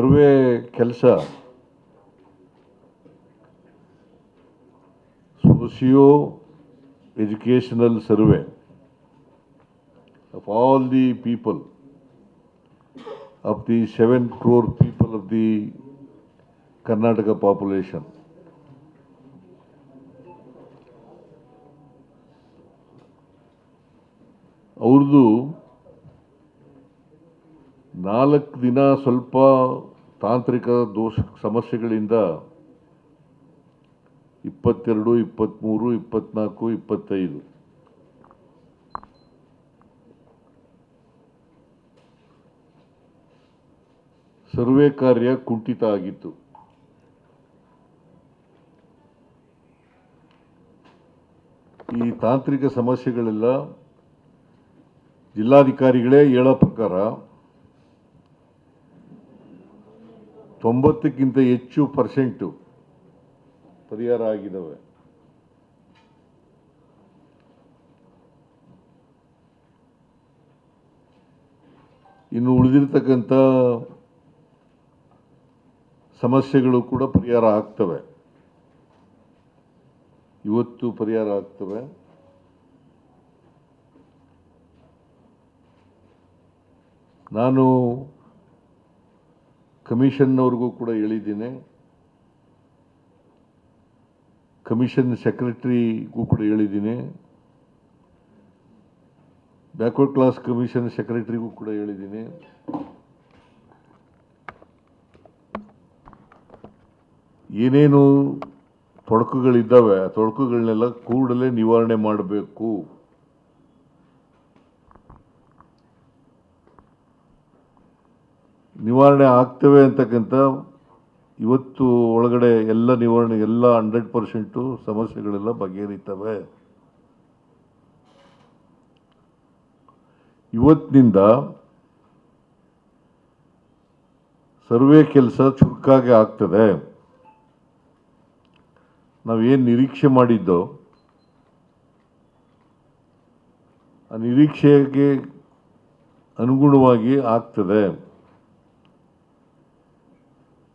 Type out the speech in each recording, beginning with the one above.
Survey ಕೆಲಸ socio educational survey all the people, of the seven crore people of the Karnataka population. ಅವ್ರದ್ದು ನಾಲ್ಕು ದಿನ ಸ್ವಲ್ಪ ತಾಂತ್ರಿಕ ದೋಷ ಸಮಸ್ಯೆಗಳಿಂದ ಇಪ್ಪತ್ತೆರಡು ಇಪ್ಪತ್ತ್ಮೂರು ಇಪ್ಪತ್ತ್ನಾಲ್ಕು ಇಪ್ಪತ್ತೈದು. ಸರ್ವೆ ಕಾರ್ಯ ಕುಂಠಿತ ಆಗಿತ್ತು. ಈ ತಾಂತ್ರಿಕ ಸಮಸ್ಯೆಗಳೆಲ್ಲ ಜಿಲ್ಲಾಧಿಕಾರಿಗಳೇ ಹೇಳೋ ಪ್ರಕಾರ ತೊಂಬತ್ತಕ್ಕಿಂತ ಹೆಚ್ಚು ಪರ್ಸೆಂಟು ಪರಿಹಾರ ಆಗಿದ್ದಾವೆ ಇನ್ನು ಉಳಿದಿರ್ತಕ್ಕಂಥ ಸಮಸ್ಯೆಗಳು ಕೂಡ ಪರಿಹಾರ ಆಗ್ತವೆ. ಇವತ್ತು ಪರಿಹಾರ ಆಗ್ತವೆ. ನಾನು ಕಮಿಷನ್ನವ್ರಿಗೂ ಕೂಡ ಹೇಳಿದ್ದೀನಿ. ಕಮಿಷನ್ ಸೆಕ್ರೆಟ್ರಿಗೂ ಕೂಡ ಹೇಳಿದ್ದೀನಿ. ಬ್ಯಾಕ್ವರ್ಡ್ ಕ್ಲಾಸ್ ಕಮಿಷನ್ ಸೆಕ್ರೆಟ್ರಿಗೂ ಕೂಡ ಹೇಳಿದ್ದೀನಿ. ಏನೇನು ತೊಡಕುಗಳಿದ್ದಾವೆ, ಆ ತೊಡಕುಗಳನ್ನೆಲ್ಲ ಕೂಡಲೇ ನಿವಾರಣೆ ಮಾಡಬೇಕು. ನಿವಾರಣೆ ಆಗ್ತವೆ ಅಂತಕ್ಕಂಥ ಇವತ್ತು ಒಳಗಡೆ ಎಲ್ಲ ನಿವಾರಣೆ, ಎಲ್ಲ ಹಂಡ್ರೆಡ್ ಪರ್ಸೆಂಟು ಸಮಸ್ಯೆಗಳೆಲ್ಲ ಬಗೆಹರಿತವೆ. ಇವತ್ತಿನಿಂದ ಸರ್ವೆ ಕೆಲಸ ಚುರುಕಾಗಿ ಆಗ್ತದೆ. ನಾವೇನು ನಿರೀಕ್ಷೆ ಮಾಡಿದ್ದೋ, ಆ ನಿರೀಕ್ಷೆಗೆ ಅನುಗುಣವಾಗಿ ಆಗ್ತದೆ.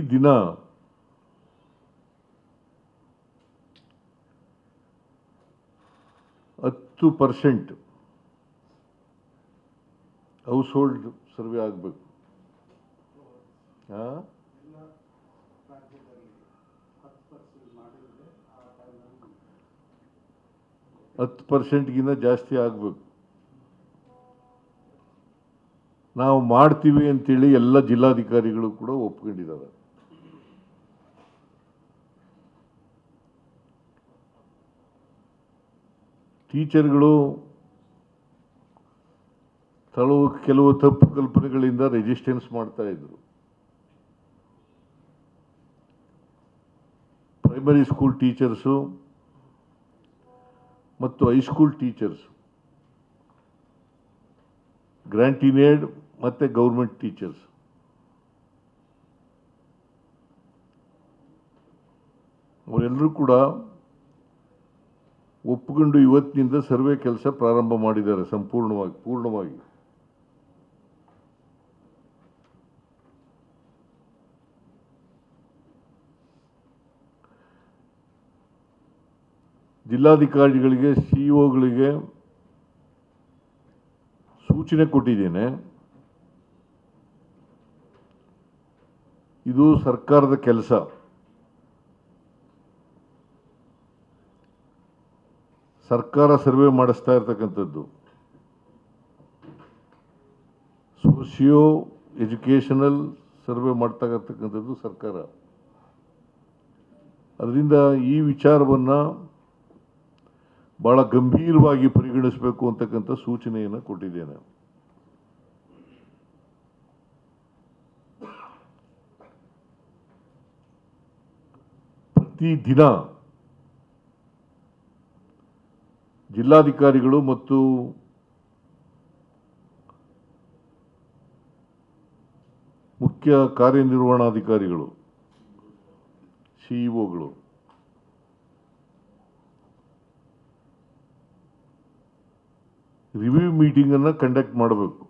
ಪ್ರತಿದಿನ ಹತ್ತು ಪರ್ಸೆಂಟ್ ಹೌಸ್ ಹೋಲ್ಡ್ ಸರ್ವೆ ಆಗಬೇಕು ಹತ್ತು ಪರ್ಸೆಂಟ್ಗಿಂತ ಜಾಸ್ತಿ ಆಗಬೇಕು. ನಾವು ಮಾಡ್ತೀವಿ ಅಂತೇಳಿ ಎಲ್ಲ ಜಿಲ್ಲಾಧಿಕಾರಿಗಳು ಕೂಡ ಒಪ್ಕೊಂಡಿದ್ದಾರೆ. ಟೀಚರ್ಗಳು ಕೆಲವು ಕೆಲವು ತಪ್ಪು ಕಲ್ಪನೆಗಳಿಂದ ರೆಜಿಸ್ಟೆನ್ಸ್ ಮಾಡ್ತಾ ಇದ್ರು. ಪ್ರೈಮರಿ ಸ್ಕೂಲ್ ಟೀಚರ್ಸು ಮತ್ತು high school teachers grant in aid ಮತ್ತು ಗೌರ್ಮೆಂಟ್ ಟೀಚರ್ಸ್ ಅವರೆಲ್ಲರೂ ಕೂಡ ಒಪ್ಪಿಕೊಂಡು ಇವತ್ತಿನಿಂದ ಸರ್ವೆ ಕೆಲಸ ಪ್ರಾರಂಭ ಮಾಡಿದ್ದಾರೆ ಸಂಪೂರ್ಣವಾಗಿ, ಪೂರ್ಣವಾಗಿ. ಜಿಲ್ಲಾಧಿಕಾರಿಗಳಿಗೆ, ಸಿಇಒಗಳಿಗೆ ಸೂಚನೆ ಕೊಟ್ಟಿದ್ದೇನೆ. ಇದು ಸರ್ಕಾರದ ಕೆಲಸ. ಸರ್ಕಾರ ಸರ್ವೆ ಮಾಡಿಸ್ತಾ ಇರ್ತಕ್ಕಂಥದ್ದು. ಸೋಷಿಯೋ ಎಜುಕೇಷನಲ್ ಸರ್ವೆ ಮಾಡ್ತಾ ಇರ್ತಕ್ಕಂಥದ್ದು ಸರ್ಕಾರ. ಅದರಿಂದ ಈ ವಿಚಾರವನ್ನು ಭಾಳ ಗಂಭೀರವಾಗಿ ಪರಿಗಣಿಸಬೇಕು ಅಂತಕ್ಕಂಥ ಸೂಚನೆಯನ್ನು ಕೊಟ್ಟಿದ್ದೇನೆ. ಪ್ರತಿದಿನ ಜಿಲ್ಲಾಧಿಕಾರಿಗಳು ಮತ್ತು ಮುಖ್ಯ ಕಾರ್ಯನಿರ್ವಹಣಾಧಿಕಾರಿಗಳು ಸಿಇಒಗಳು ರಿವ್ಯೂ ಮೀಟಿಂಗನ್ನು ಕಂಡಕ್ಟ್ ಮಾಡಬೇಕು.